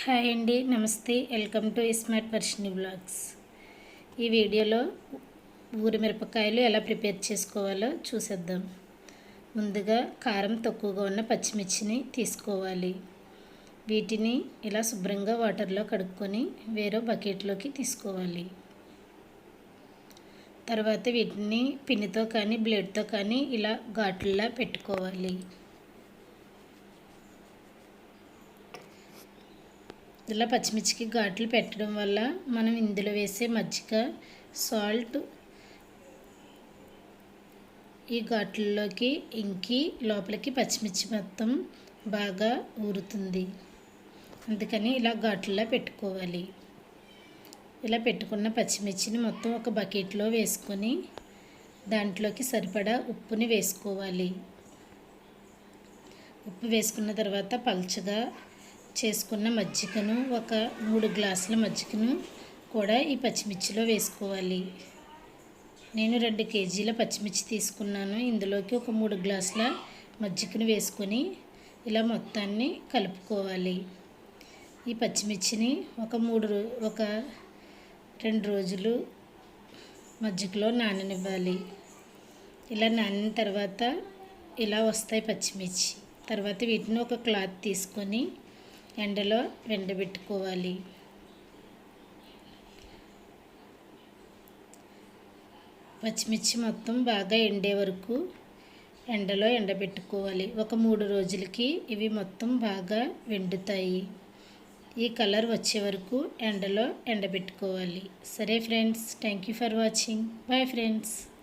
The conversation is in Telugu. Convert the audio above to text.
హాయ్ అండి నమస్తే. Welcome to smart Varshini blogs ఈ వీడియోలో ఊరి మిరపకాయలు ఎలా ప్రిపేర్ చేసుకోవాలో చూసేద్దాం. ముందుగా కారం తక్కువగా ఉన్న పచ్చిమిర్చిని తీసుకోవాలి. వీటిని ఇలా శుభ్రంగా వాటర్లో కడుక్కొని వేరే బకెట్లోకి తీసుకోవాలి. తర్వాత వీటిని పిన్నితో కానీ బ్లేడ్తో కానీ ఇలా ఘాట్లలా పెట్టుకోవాలి. ఇలా పచ్చిమిర్చికి ఘాట్లు పెట్టడం వల్ల మనం ఇందులో వేసే మజ్జిగ సాల్ట్ ఈ ఘాట్లలోకి ఇంకి లోపలికి పచ్చిమిర్చి మొత్తం బాగా ఊరుతుంది. అందుకని ఇలా ఘాట్లలో పెట్టుకోవాలి. ఇలా పెట్టుకున్న పచ్చిమిర్చిని మొత్తం ఒక బకెట్లో వేసుకొని దాంట్లోకి సరిపడా ఉప్పుని వేసుకోవాలి. ఉప్పు వేసుకున్న తర్వాత పల్చగా చేసుకున్న మజ్జిగను ఒక మూడు గ్లాసుల మజ్జిగను కూడా ఈ పచ్చిమిర్చిలో వేసుకోవాలి. నేను రెండు కేజీల పచ్చిమిర్చి తీసుకున్నాను. ఇందులోకి ఒక మూడు గ్లాసుల మజ్జిగను వేసుకొని ఇలా మొత్తాన్ని కలుపుకోవాలి. ఈ పచ్చిమిర్చిని ఒక మూడు ఒక రెండు రోజులు మజ్జిగలో నాననివ్వాలి. ఇలా నానిన తర్వాత ఇలా వస్తాయి పచ్చిమిర్చి. తర్వాత వీటిని ఒక క్లాత్ తీసుకొని ఎండలో ఎండబెట్టుకోవాలి పచ్చిమిర్చి మొత్తం బాగా ఎండే వరకు ఎండలో ఎండబెట్టుకోవాలి. ఒక మూడు రోజులకి ఇవి మొత్తం బాగా వెండుతాయి. ఈ కలర్ వచ్చే వరకు ఎండలో ఎండబెట్టుకోవాలి. సరే friends thank you for watching. Bye friends.